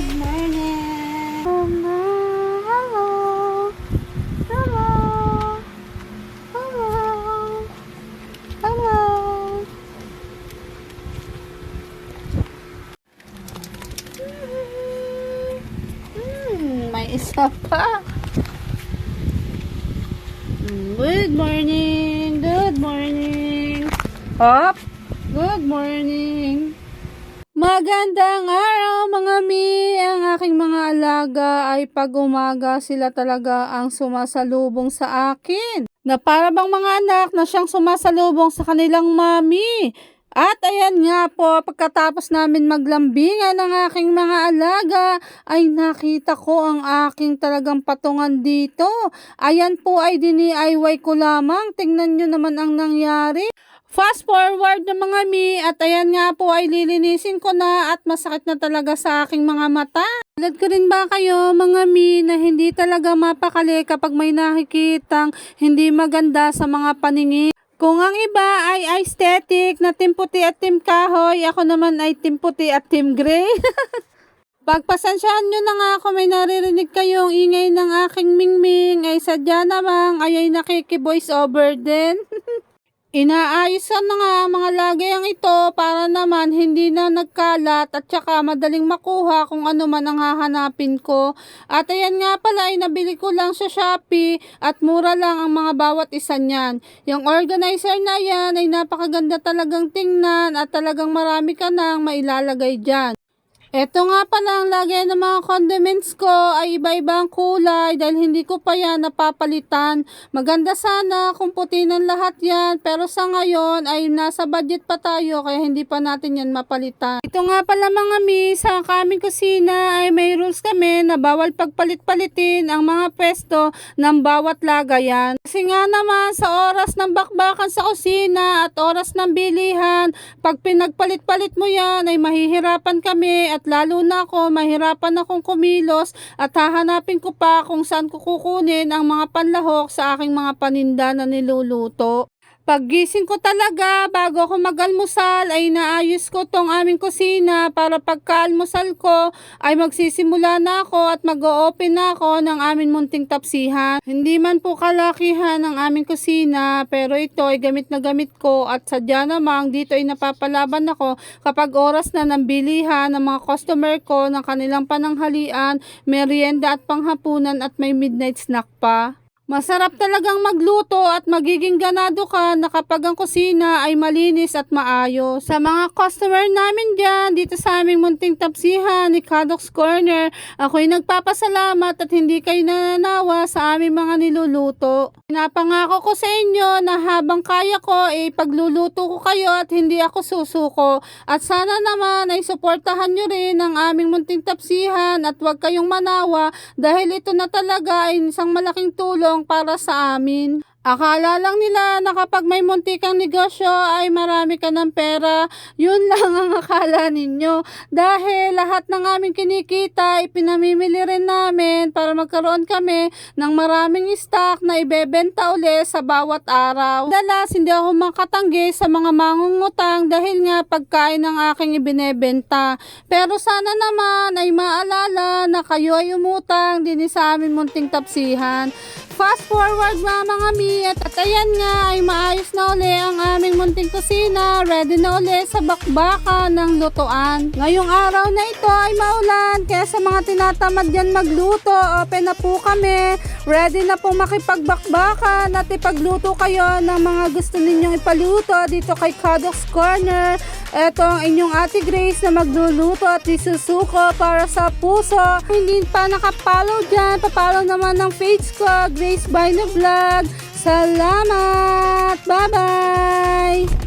Good morning! Mama, hello! Hello! Hello! Hello! Hmm, may isa pa! Good morning! Good morning! Up! Good morning! Magandang araw mga mi! Ang aking mga alaga ay pag umaga sila talaga ang sumasalubong sa akin. Na para bang mga anak na siyang sumasalubong sa kanilang mami. At ayan nga po, pagkatapos namin maglambingan ng aking mga alaga, ay nakita ko ang aking talagang patungan dito. Ayan po ay dini-IY ko lamang. Tingnan nyo naman ang nangyari. Fast forward na mga mi at ayan nga po ay lilinisin ko na at masakit na talaga sa aking mga mata. Tulad ko rin ba kayo mga mi na hindi talaga mapakali kapag may nakikitang hindi maganda sa mga paningin. Kung ang iba ay aesthetic na team puti at team kahoy, ako naman ay team puti at team gray. Pagpasensyahan nyo na nga kung may naririnig kayong ingay ng aking mingming ay sadya namang ay ay nakiki-voice over din. Inaayos ko na nga ang mga lagayang ito para naman hindi na nagkalat at saka madaling makuha kung ano man ang hahanapin ko. At ayan nga pala ay nabili ko lang sa Shopee at mura lang ang mga bawat isa niyan. Yung organizer na yan ay napakaganda talagang tingnan at talagang marami ka nang mailalagay dyan. Ito nga pala ang lagay ng mga condiments ko ay iba-ibang kulay dahil hindi ko pa yan napapalitan. Maganda sana kung puti ng lahat yan pero sa ngayon ay nasa budget pa tayo kaya hindi pa natin yan mapalitan. Ito nga pala mga mi, sa kaming kusina ay may rules kami na bawal pagpalit-palitin ang mga pwesto ng bawat lagayan. Kasi nga naman sa oras ng bakbakan sa kusina at oras ng bilihan, pag pinagpalit-palit mo yan ay mahihirapan kami at lalo na ako, mahirapan akong kumilos at hahanapin ko pa kung saan ko kukunin ang mga panlahok sa aking mga paninda na niluluto. Paggising ko talaga, bago ako mag-almusal, ay naayos ko tong aming kusina para pagka-almusal ko ay magsisimula na ako at mag-o-open na ako ng aming munting tapsihan. Hindi man po kalakihan ang aming kusina, pero ito ay gamit na gamit ko at sadya namang dito ay napapalaban ako kapag oras na ng bilihan ng mga customer ko ng kanilang pananghalian, merienda at panghapunan at may midnight snack pa. Masarap talagang magluto at magiging ganado ka na kapag ang kusina ay malinis at maayos. Sa mga customer namin dyan, dito sa aming munting tapsihan ni Kadok's Corner, ako'y nagpapasalamat at hindi kayo nananawa sa aming mga niluluto. Pinapangako ko sa inyo na habang kaya ko, eh, pagluluto ko kayo at hindi ako susuko. At sana naman ay suportahan nyo rin ang aming munting tapsihan at huwag kayong manawa dahil ito na talaga ay isang malaking tulong para sa amin. Akala lang nila na kapag may muntikang negosyo ay marami ka ng pera. Yun lang ang akala ninyo. Dahil lahat ng aming kinikita ipinamimili rin namin para magkaroon kami ng maraming stock na ibebenta uli sa bawat araw. Dalas hindi ako makatanggi sa mga mangungutang dahil nga pagkain ng aking ibinebenta. Pero sana naman ay maalala na kayo ay umutang din sa amin munting tapsihan. Fast forward mga mga at, at nga ay maayos na uli ang aming munting kusina. Ready na uli sa bakbaka ng lutuan. Ngayong araw na ito ay maulan kaya sa mga tinatamad yan magluto, open na po kami. Ready na pong makipagbakbakan at ipagluto kayo ng mga gusto ninyong ipaluto dito kay Kadok's Corner. Ito ang inyong Ate Grace na magluluto at isusuko para sa puso. Hindi pa nakapollow dyan, papollow naman ng page ko, Grace the Vlog. Salamat! Bye-bye!